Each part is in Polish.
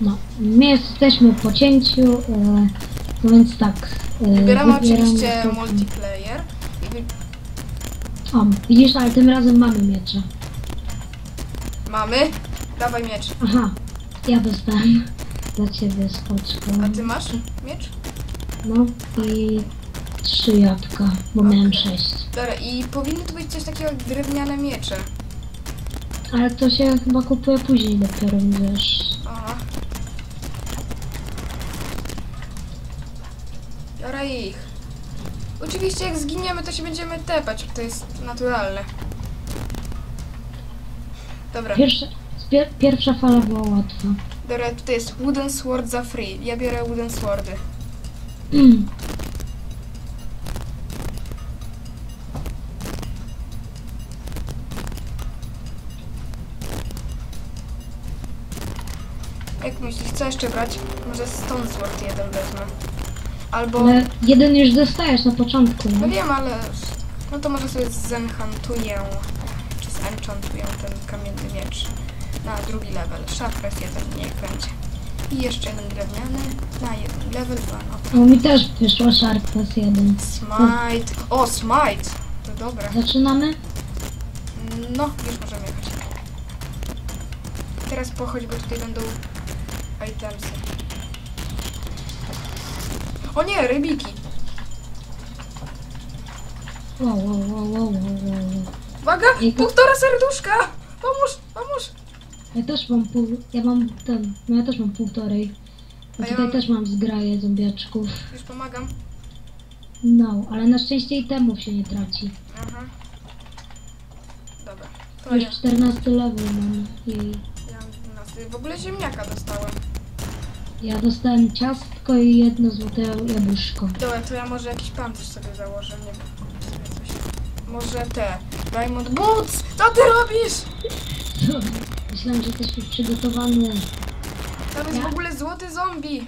No, my jesteśmy po cięciu, e, no więc tak. E, Wybieramy oczywiście multiplayer. Wy... O, widzisz, ale tym razem mamy miecze. Mamy. Dawaj miecz. Aha, ja dostałem dla ciebie spoczko. A ty masz miecz? No i trzy jabłka, bo miałem Okej. sześć. Dobra, i powinny tu być coś takiego jak drewniane miecze. Ale to się chyba kupuje później dopiero, wiesz. Ich. Oczywiście jak zginiemy, to się będziemy tepać, to jest naturalne. Dobra, Pierwsza, pier, pierwsza fala była łatwa. dobra, tutaj jest wooden sword za free. Ja biorę wooden swordy. Mm. Jak myślisz, co jeszcze brać? Może stone sword jeden wezmę. Albo... Ale jeden już dostajesz na początku, No nie? wiem, ale... No to może sobie zenchantuję, czy zenchantuję ten kamienny miecz na drugi level. Sharpness jeden, niech będzie. I jeszcze jeden drewniany na jeden level, dwa no. O, mi też wyszło Sharpness jeden. Smite. O, smite! To dobre. Zaczynamy? No, już możemy jechać. Teraz pochodź, bo tutaj będą itemsy. O nie, rybiki! Wow, wow, wow, wow, wow, wow. Uwaga! I- Półtora serduszka! Pomóż, pomóż! Ja też mam pół, ja mam ten, no ja też mam półtorej. A A ja tutaj mam- też mam zgraję zombiaczków. Już pomagam. No, ale na szczęście i temów się nie traci. Aha. Dobra. To Już ja. 14 level mam i ja mam 12. W ogóle ziemniaka dostałem. Ja dostałem ciastko i jedno złote jabłuszko. Dobra, to ja może jakiś pancerz sobie założę, nie wiem. sobie coś. Może te. Diamond Boots! Co ty robisz? Myślałem, że jesteś przygotowany. Tam jest w ogóle złoty zombie.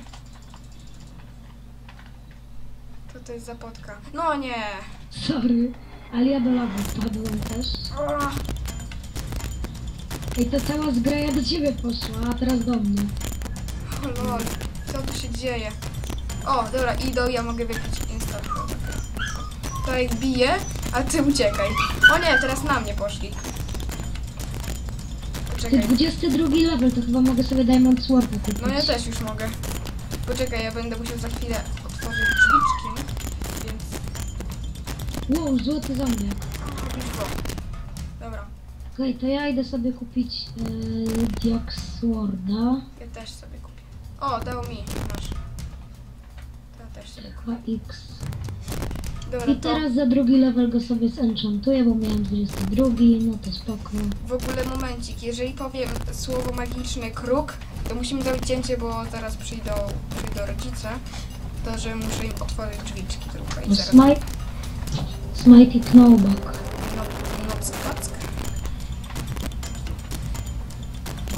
To to jest zapotka. No nie. Sorry, ale ja do lawy wpadłem też. O, I to cała zgraja do ciebie poszła, a teraz do mnie. O lol. Co tu się dzieje? O, dobra, idą, ja mogę wypić instant. To ich bije, a ty uciekaj. O nie, teraz na mnie poszli. Ty Poczekaj. 22 level, to chyba mogę sobie Diamond Sword kupić. No ja też już mogę. Poczekaj, ja będę musiał za chwilę otworzyć drzwiczki, więc... Wow, złoty zombiak. Już go. Dobra, Okej, to ja idę sobie kupić yy, Diox Sworda. ja też sobie. O, dał mi, masz. To też sobie kupię. X. Dobra, I to teraz za drugi level go sobie zenchantuję, bo miałem 22, no to spoko. w ogóle momencik, jeżeli powiem słowo magiczny kruk, to musimy zrobić cięcie, bo zaraz przyjdą, przyjdą rodzice. To, że muszę im otworzyć drzwiczki tylko i No, zaraz... smite, smite i Knowback. No, noc pack.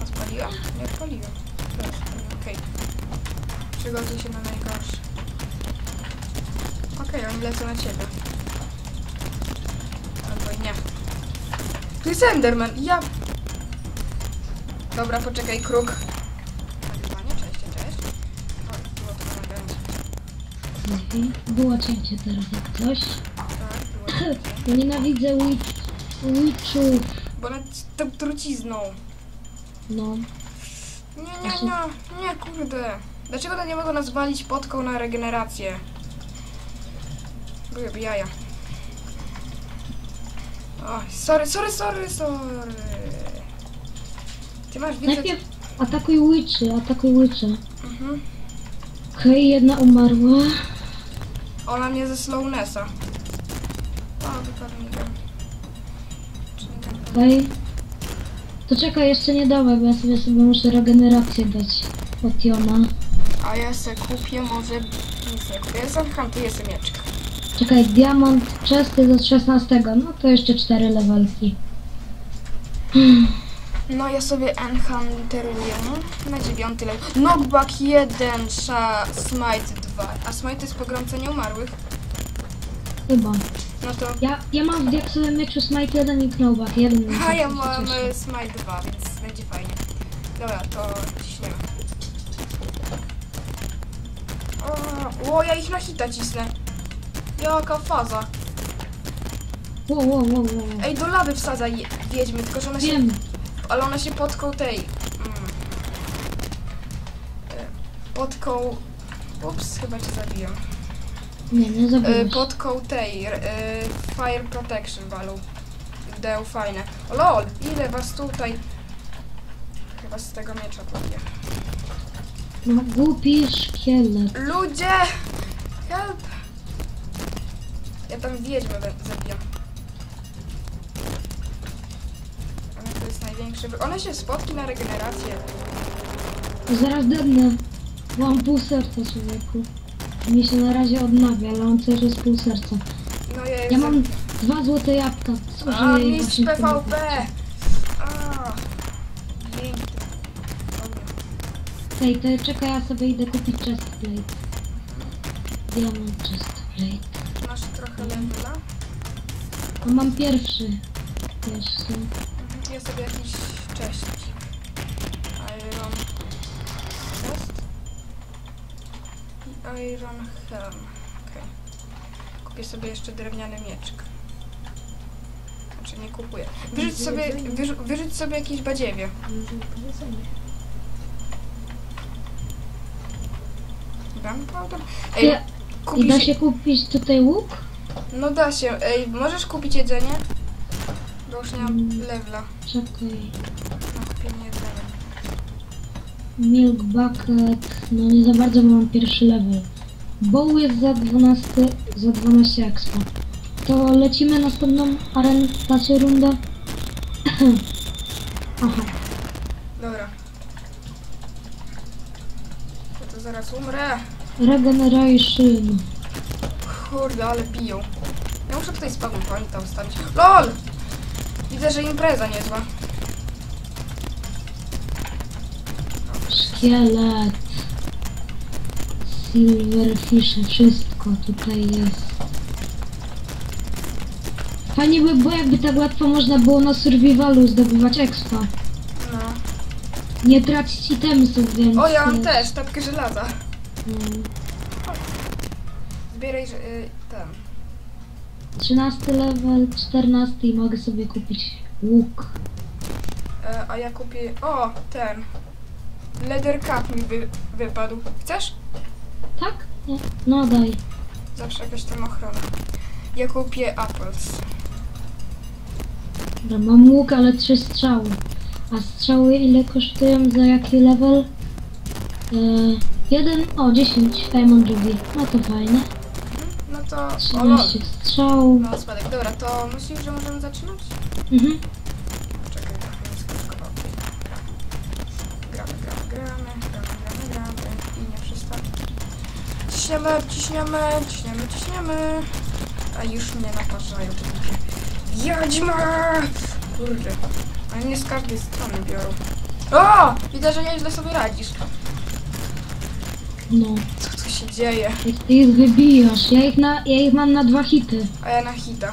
Odpaliłam? Nie odpaliłam. Teraz odpaliłam, okej. Przygotuj się na najgorsze. Okej, oni lecą na ciebie. Albo i nie. Tu jest Enderman, ja... Dobra, poczekaj, kruk. Było to cięcie teraz jak coś. Tak, było. Ja nienawidzę witch, witchów. Bo nad tą trucizną. No, Nie, nie, nie, nie, kurde. Dlaczego to nie mogą nas walić potką na regenerację? Byłyby jaja. O, sorry, sorry, sorry, sorry. Ty masz widzę... najpierw atakuj witchy, atakuj witchy. Mhm. Okej, jedna umarła. Ona mnie ze slownessa. O, wypadł mi tam. Okej. To czekaj, jeszcze nie dawaj, bo ja sobie, sobie muszę regenerację dać od Jona. A ja se kupię może... Nic nie kupię. Ja sam hantuję sobie mieczka. Czekaj, diamont czesty do 16, no to jeszcze 4 levelki. No ja sobie enchanteruję na dziewiąty level. Knockback 1, sza, smite 2. A smite jest pogromca nieumarłych. Chyba. No to... Ja, ja mam w diaksowym meczu smite 1 i knowback 1. A ja mam y, smite 2, więc będzie fajnie. Dobra, to ciśniemy. O, ja ich na hita cisnę. Jaka faza. Wow, wow, wow, wow. Ej, do lawy wsadza je, wiedźmy, tylko że ona się... Wiem. Ale ona się podką tej... Mm, e, podką... Ups, chyba cię zabiję. Nie, nie E, zabiłeś. potką tej... E, fire protection walą. Dał fajne. O lol, ile was tutaj... Chyba z tego miecza powie. No, głupi szkielet. Ludzie! Help! Ja tam wiedźmę zabijam. Ona to jest największy... wy- One się spotki na regenerację. Zaraz dednę. Mam pół serca, człowieku. Mi się na razie odnawia, ale on też jest pół serca. No ja Ja jestem... mam dwa złote jabłka. A, Zużyję je mistrz właśnie w tym PvP! momencie. A, pięknie. Dobra. Ej, to czekaj, ja sobie idę kupić chestplate. Diamond chestplate. Masz trochę levela? No mam pierwszy. Jeszcze. Mhm, Ja sobie jakiś cześć. Iron helm. Okej. Kupię sobie jeszcze drewniany mieczek. Znaczy nie kupuję. Wyrzuć sobie, wyrzu, wyrzuć sobie jakieś badziewie. Gunpowder? Ej, Ja, I kupisz... da się kupić tutaj łuk? No da się. Ej, możesz kupić jedzenie? Bo już nie mam Mm. levela Czekaj. na kupienie jedzenia. Milk bucket. No nie za bardzo mam pierwszy level. Bow jest za 12, za 12 expa. To lecimy następną arenę, znaczy rundę. Aha. Dobra. Ja to zaraz umrę. Regeneration. Kurde, ale biją. Ja muszę tutaj spawn pointa ustawić. LOL! Widzę, że impreza niezła. Szkielet. Silverfish, wszystko tutaj jest. Fajnie by było, jakby tak łatwo można było na survivalu zdobywać expa. No. Nie tracić itemsów, więc... O, ja mam też tapkę żelaza. mm, Zbieraj że, y, ten. 13 level, 14 i mogę sobie kupić łuk. E, a ja kupię... O, ten. Leather cap mi wy, wypadł. Chcesz? Tak? Nie. No daj. Zawsze jakaś tam ochrona. Ja kupię apples. Dobra, mam łuk, ale trzy strzały. A strzały ile kosztują za jaki level? E, jeden, o 10, Diamond Ruby. No to fajne. No to... O, lol. 13 strzał. No spadek. Dobra, to myślisz, że możemy zaczynać? Mhm. Ciśniemy, ciśniemy, ciśniemy, ciśniemy. A już mnie naparzają ludzie. Jadźma! Kurde. Oni mnie z każdej strony biorą. O! Widzę, że nieźle sobie radzisz. No. Co tu się dzieje? Jak ty ich wybijasz. Ja ich, na, ja ich mam na dwa hity. A ja na hita.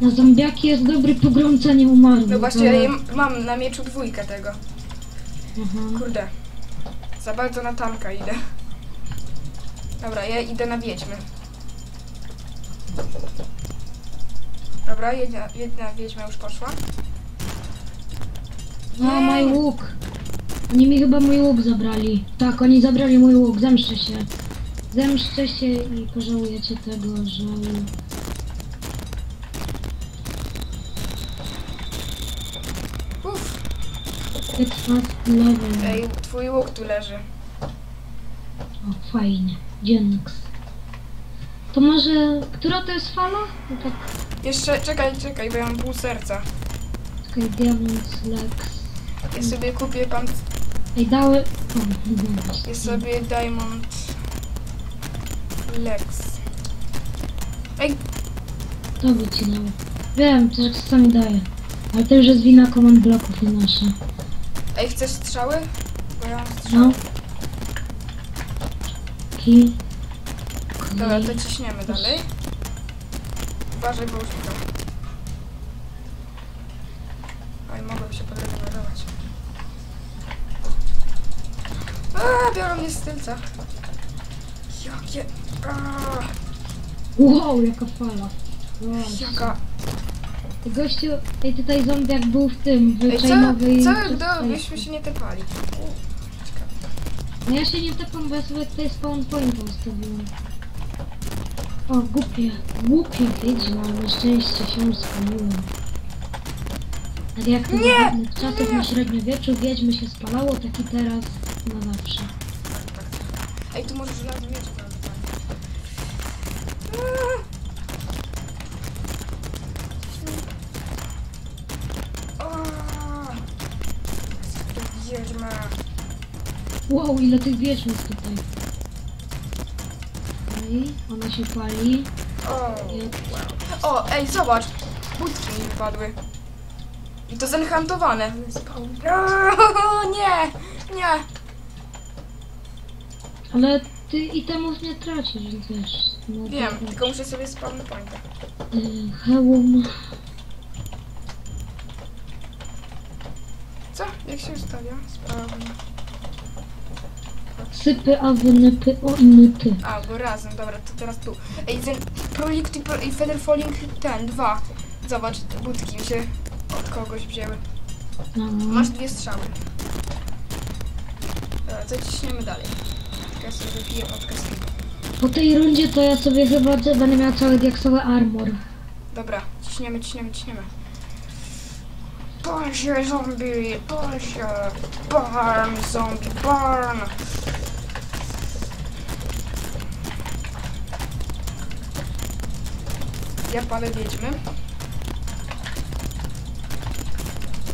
Na zombiaki jest dobry pogromca umarł. No właśnie, ja mam na mieczu dwójkę tego. Aha. Kurde. Za bardzo na tanka idę. Dobra, ja idę na wiedźmy. Dobra, jedna, jedna wiedźma już poszła. A, mój łuk. Oni mi chyba mój łuk zabrali. Tak, oni zabrali mój łuk. Zemszczę się. Zemszczę się i pożałujecie tego, że... level. ej, twój łuk tu leży. O, fajnie. Dziennox. To może... Która to jest fala? No tak, Jeszcze, czekaj, czekaj, bo ja mam pół serca. czekaj, Diamond Lex. Ja sobie kupię pan... Ej, dały... O, Ja sobie Diamond... Lex. Ej, To wycinało. Wiem, to czasami daje. Ale to już jest wina command bloków, nie nasza. Ej, chcesz strzały? Bo ja mam strzały. No. Ki. Dobra, to ciśniemy dalej. Uważaj, bo już idą. Oj, mogłem się podregenerować. Aaa, biorą mnie z tylca. Jakie... A, Wow, jaka fala. Wow. jaka... Gościu, ej tutaj zombie jak był w tym, w Ej, co, co, do, byśmy się nie tepali. Ciekawe. No ja się nie tepam, bo ja sobie tutaj spawn point ustawiłem. O, głupie, głupie wiedźma, na szczęście się spaliłem. Tak jak to Nie! dawnych czasów Nie! na średniowieczu wiedźmy się spalało, tak i teraz na zawsze. Tak, tak. Ej, tu może żelazny miecz tam Wiedźma. Wow, ile tych wiedźm jest tutaj. Ej, ona się pali. O, o, ej, zobacz. Budki mi wypadły. I to zenchantowane. O, nie, nie. Ale ty itemów nie tracisz, wiesz. No, Wiem, to- tylko muszę sobie spawn pointa. Y, Hełm. Co? Jak się ustawia? Sprawnie. Sypy, awy, nypy, o i myty. A, bo razem, dobra, to teraz tu. Ej, ten Prolict i Feather Falling ten, dwa. Zobacz, budki mi się od kogoś wzięły. No. Masz dwie strzały. Dobra, to ciśniemy dalej. Ja sobie wypiję piwa. Po tej rundzie to ja sobie chyba te- będę miała cały diaksowy armor. Dobra, ciśniemy, ciśniemy, ciśniemy. Się zombie, się, burn zombie, burn. Ja palę wiedźmy.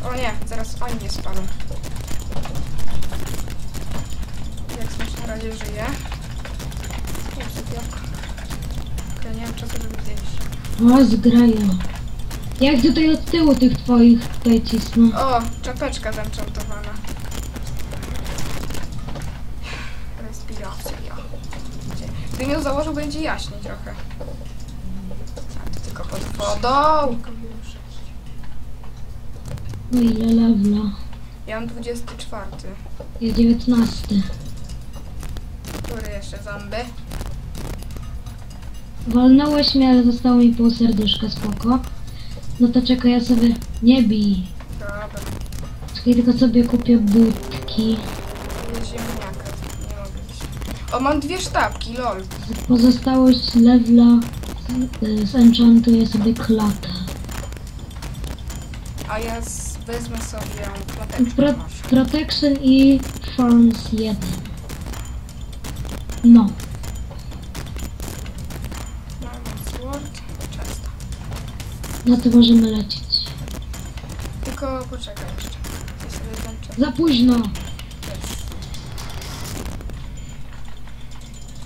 O nie, zaraz oni mnie spalą. Jak coś na razie żyje. Nie, sypiałko. Okej, nie mam czasu, żeby zjeść. O, Jak tutaj od tyłu tych twoich tutaj cisnę. O, czapeczka zenchantowana. Respiracja. Gdybym ją założył, będzie jaśniej trochę. A to tylko pod wodą. No ile levela? Ja mam 24. Ja 19. Który jeszcze zombie? Walnąłeś mnie, ale zostało mi pół serduszka, spoko. No to czekaj, ja sobie... Nie bij. Dobra. Czekaj, tylko sobie kupię budki. Jest ziemniaka. Nie mogę być. O, mam dwie sztabki, lol. Pozostałość levela y, zenchantuję sobie klatę. A ja z, wezmę sobie Pro, protection i Farms 1. No. Diamond sword. Często. No to możemy lecieć. Tylko poczekaj jeszcze. Ja sobie zęczę. Za późno.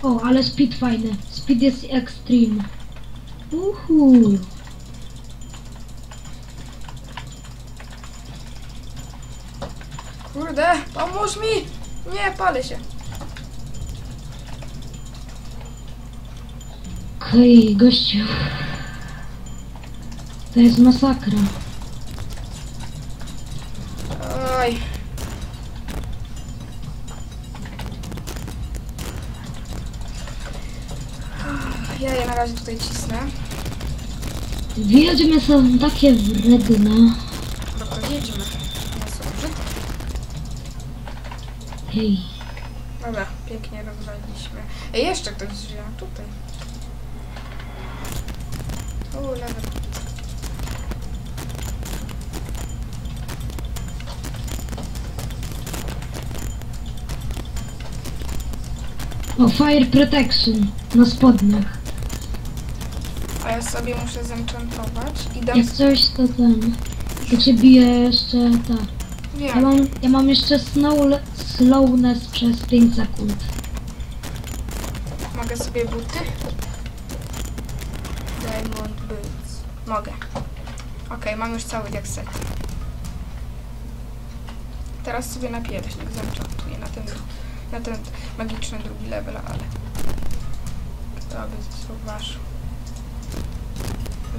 O, ale speed fajny. Speed jest extreme. Uhu. Kurde, pomóż mi! Nie, palę się. Okej, gościu. To jest masakra. Oj. Ja je na razie tutaj cisnę. Wiedźmy są takie wredne. Dobra, jedźmy. Nie są brzydkie. Hej. Dobra, pięknie rozwaliliśmy. Ej, jeszcze ktoś żyje. Tutaj. O, lewy. O, fire protection na spodniach. A ja sobie muszę zenchantować i dam... Jak coś, to ten. To cię bije jeszcze ta. Ja Wiem. mam, ja mam jeszcze snow, slowness przez 5 sekund. Mogę sobie buty? Diamond boots. Mogę. Okej, mam już cały jak set. Teraz sobie na pierśnik zenchantuję na ten, na ten magiczny drugi level, ale to by zauważył.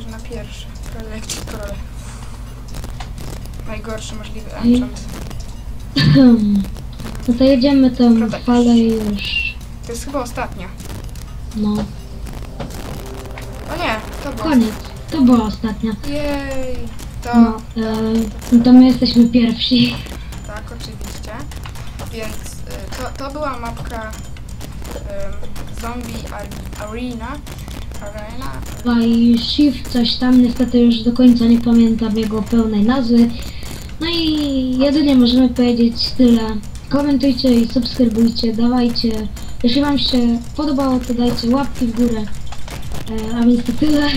Że na pierwszy. Prolekci prole. Najgorszy możliwy enchant. No to jedziemy tą Prawda. falę już. To jest chyba ostatnia. No, O nie, to było. koniec. To była ostatnia. Jej. To, No, e, no to my jesteśmy pierwsi. tak, oczywiście. Więc to, to była mapka ym, Zombie Ar- Arena. Arena. A i Shift coś tam, niestety już do końca nie pamiętam jego pełnej nazwy. No i jedynie możemy powiedzieć tyle. Komentujcie i subskrybujcie, dawajcie. Jeśli wam się podobało, to dajcie łapki w górę. E, a więc to tyle.